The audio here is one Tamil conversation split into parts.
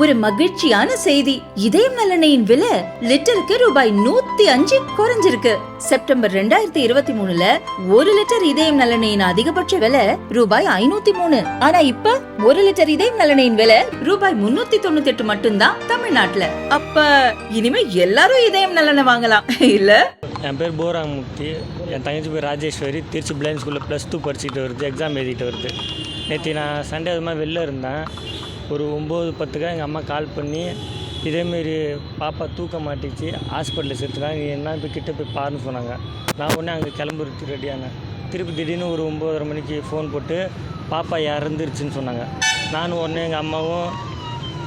ஒரு மகிழ்ச்சியான செய்தி. இதயம் நலனையின் விலை லிட்டருக்கு ரூபாய் நூத்தி அஞ்சு குறைஞ்சிருக்கு. செப்டம்பர் ரெண்டாயிரத்தி இருபத்தி மூணுல ஒரு லிட்டர் இதயம் நலனையின் அதிகபட்ச விலை ரூபாய் ஐநூத்தி மூணு. ஆனா இப்ப ஒரு லிட்டர் இதயம் நலனையின் விலை ரூபாய் முன்னூத்தி தொண்ணூத்தி எட்டு மட்டும்தான் தமிழ்நாட்டுல. அப்ப இனிமே எல்லாரும் இதயம் நலனை வாங்கலாம். இல்ல? என் பேர் போராமூர்த்தி என் தங்கச்சி பேர் ராஜேஸ்வரி. திருச்சி பிளைன் ஸ்கூலில் ப்ளஸ் டூ படிச்சுட்டு வருது. எக்ஸாம் எழுதிட்டு வருது. நேற்று நான் சண்டே அது மாதிரி வெளில இருந்தேன். ஒரு ஒம்பது பத்துக்காக எங்கள் அம்மா கால் பண்ணி இதேமாரி பாப்பா தூக்க மாட்டிச்சு ஹாஸ்பிட்டலில் சேர்த்துக்காங்க நீ என்ன போய் கிட்ட போய் பாருன்னு சொன்னாங்க. நான் உடனே அங்கே கிளம்புறதுக்கு ரெடியானேன் திருப்பி திடீர்னு ஒரு ஒம்போதரை மணிக்கு ஃபோன் போட்டு பாப்பா இறந்துருச்சுன்னு சொன்னாங்க. நானும் உடனே எங்கள் அம்மாவும்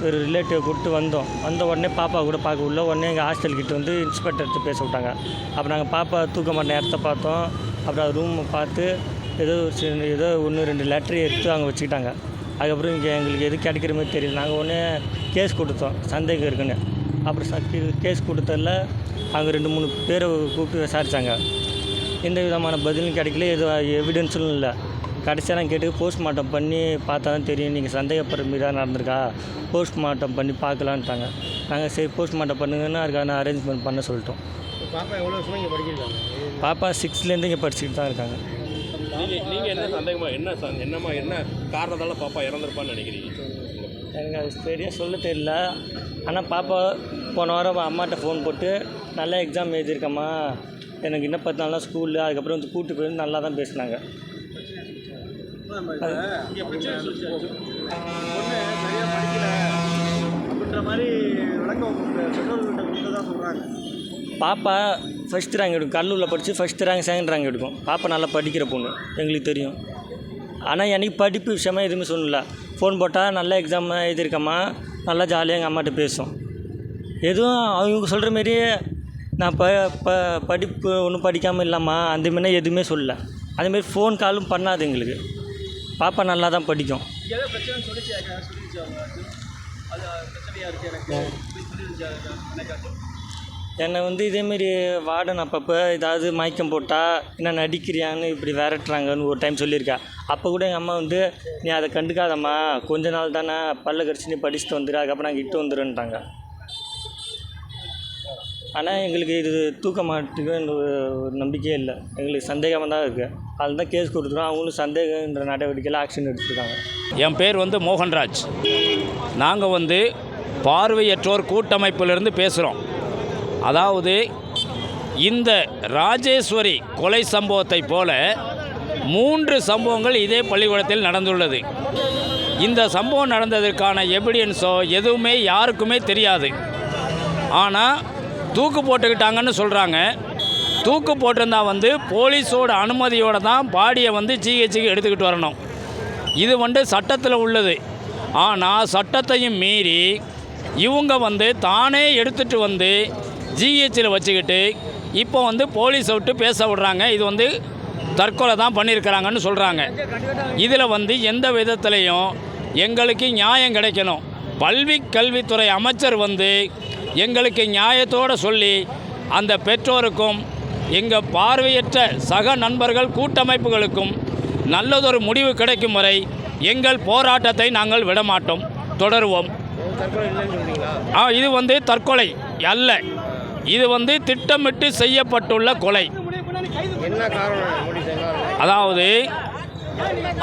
ஒரு ரிலேட்டிவ் கூப்பிட்டு வந்தோம். வந்த உடனே பாப்பா கூட பார்க்க உள்ள உடனே எங்கள் ஹாஸ்டல்கிட்ட வந்து இன்ஸ்பெக்டர்கிட்ட பேச விட்டாங்க. அப்போ நாங்கள் பாப்பா தூக்க மாட்டேன் இடத்த பார்த்தோம். அப்புறம் ரூமை பார்த்து ஏதோ ஒரு ஏதோ ஒன்று ரெண்டு லெட்டர் எடுத்து அங்கே வச்சுக்கிட்டாங்க. அதுக்கப்புறம் இங்கே எங்களுக்கு எது கிடைக்கிற மாதிரி தெரியல. நாங்கள் ஒன்று கேஸ் கொடுத்தோம். சந்தேகம் இருக்குன்னு. அப்புறம் ச கேஸ் கொடுத்ததில் அங்கே ரெண்டு மூணு பேரை கூப்பிட்டு விசாரித்தாங்க எந்த விதமான பதிலும் கிடைக்கல. எதுவும் எவிடன்ஸும் இல்லை. கடைசியாக நான் கேட்டு போஸ்ட்மார்ட்டம் பண்ணி பார்த்தா தான் தெரியும். நீங்கள் சந்தேகப்படுற மாரி தான் நடந்திருக்கா? போஸ்ட்மார்ட்டம் பண்ணி பார்க்கலான்ட்டாங்க. நாங்கள் சரி போஸ்ட்மார்ட்டம் பண்ணுங்கன்னா அதுக்கான அரேஞ்ச்மெண்ட் பண்ண சொல்லிட்டோம். பாப்பா எவ்வளோ வருஷமா இங்கே படிச்சிருக்காங்க பாப்பா சிக்ஸ்த்லேருந்து இங்கே படிச்சுட்டு தான் இருக்காங்க. நீங்க நீங்க என்ன சந்தேகமா என்ன ச- என்னமா என்ன காரணத்தால பாப்பா இறந்துருப்பான்னு நினைக்கிறீங்க? எனக்கு அது சரியாக சொல்ல தெரியல. ஆனால் பாப்பா போன வாரம் அம்மாட்ட ஃபோன் போட்டு நல்லா எக்ஸாம் எழுதியிருக்கம்மா. எனக்கு இன்னும் பத்து நாள் தான் ஸ்கூலு அதுக்கப்புறம் வந்து கூட்டு போய் நல்லா தான் பேசினாங்க பாப்பா ஃபஸ்ட் ரேங்க் எடுக்கும். கல்லூரில் படித்து ஃபஸ்ட் ரேங்க் செகண்ட் ரேங்க் எடுக்கும். பாப்பா நல்லா படிக்கிற பொண்ணு எங்களுக்கு தெரியும். ஆனால் எனக்கு படிப்பு விஷயமா எதுவுமே சொல்லல. ஃபோன் போட்டால் நல்ல எக்ஸாம் எழுதியிருக்கம்மா. நல்லா ஜாலியாக எங்கள் அம்மாட்ட பேசும். எதுவும் அவங்க சொல்கிற மாரி நான் ப ப படிப்பு ஒன்றும் படிக்காமல் இல்லாமா அந்த மாதிரி எதுவுமே சொல்லல. அதேமாரி ஃபோன் காலும் பண்ணாது எங்களுக்கு. பாப்பா நல்லா தான் படிக்கும். பிரச்சனை என்னை வந்து இதேமாரி வார்டன் அப்பப்போ ஏதாவது மயக்கம் போட்டால் என்ன நடிக்கிறியான்னு இப்படி விரட்டுறாங்கன்னு ஒரு டைம் சொல்லியிருக்கா. அப்போ கூட எங்கள் அம்மா வந்து நீ அதை கண்டுக்காதம்மா. கொஞ்ச நாள் தானே பல்ல கடிச்சு நீ படிச்சுட்டு வந்துடு அதுக்கப்புறம் நாங்கள் இட்டு வந்துடுன்ட்டாங்க ஆனால் எங்களுக்கு இது தூக்க மாட்டுக்குன்னு ஒரு நம்பிக்கையே இல்லை. எங்களுக்கு சந்தேகமாக தான் இருக்குது அதில் தான் கேஸ் கொடுத்துருவோம் அவங்களும் சந்தேகன்ற நடவடிக்கையில் ஆக்ஷன் எடுத்துருக்காங்க. என் பேர் வந்து மோகன்ராஜ். நாங்கள் வந்து பார்வையற்றோர் கூட்டமைப்பிலிருந்து பேசுகிறோம் அதாவது இந்த ராஜேஸ்வரி கொலை சம்பவத்தை போல மூன்று சம்பவங்கள் இதே பள்ளிக்கூடத்தில் நடந்துள்ளது. இந்த சம்பவம் நடந்ததற்கான எவிடியன்ஸோ எதுவுமே யாருக்குமே தெரியாது. ஆனால் தூக்கு போட்டுக்கிட்டாங்கன்னு சொல்கிறாங்க தூக்கு போட்டிருந்தா வந்து போலீஸோட அனுமதியோடு தான் பாடியை வந்து ஜிஹெச்சுக்கு எடுத்துக்கிட்டு வரணும். இது வந்து சட்டத்தில் உள்ளது. ஆனால் சட்டத்தையும் மீறி இவங்க வந்து தானே எடுத்துகிட்டு வந்து ஜிஹெச்சில் வச்சுக்கிட்டு இப்போ வந்து போலீஸை விட்டு பேச விடுறாங்க. இது வந்து தற்கொலை தான் பண்ணியிருக்கிறாங்கன்னு சொல்கிறாங்க இதில் வந்து எந்த விதத்துலேயும் எங்களுக்கு நியாயம் கிடைக்கணும். பல்வி கல்வித்துறை அமைச்சர் வந்து எங்களுக்கு நியாயத்தோடு சொல்லி அந்த பெற்றோருக்கும் எங்கள் பார்வையற்ற சக நண்பர்கள் கூட்டமைப்புகளுக்கும் நல்லதொரு முடிவு கிடைக்கும் வரை எங்கள் போராட்டத்தை நாங்கள் விடமாட்டோம். தொடருவோம். இது வந்து தற்கொலை அல்ல. இது வந்து திட்டமிட்டு செய்யப்பட்டுள்ள கொலை. அதாவது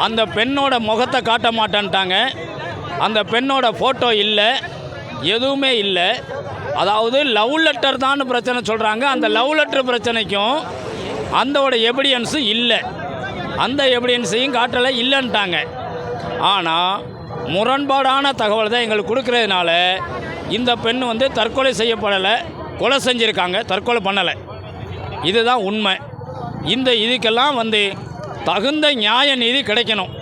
அந்த பெண்ணோட முகத்தை காட்ட மாட்டேன்ட்டாங்க. அந்த பெண்ணோட ஃபோட்டோ இல்லை எதுவுமே இல்லை. அதாவது லவ் லெட்டர் தான் பிரச்சனை சொல்கிறாங்க அந்த லவ் லெட்டர் பிரச்சனைக்கும் அந்தோட எவிடியன்ஸும் இல்லை. அந்த எவிடியன்ஸையும் காட்டலை இல்லைன்ட்டாங்க. ஆனால் முரண்பாடான தகவல் தான் எங்களுக்கு கொடுக்கறதுனால இந்த பெண் வந்து தற்கொலை செய்யப்படலை. கொலை செஞ்சுருக்காங்க தற்கொலை பண்ணலை. இதுதான் உண்மை. இந்த இதுக்கெல்லாம் வந்து தகுந்த நியாய நீதி கிடைக்கணும்.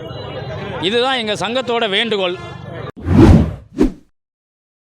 இதுதான் எங்கள் சங்கத்தோட வேண்டுகோள்.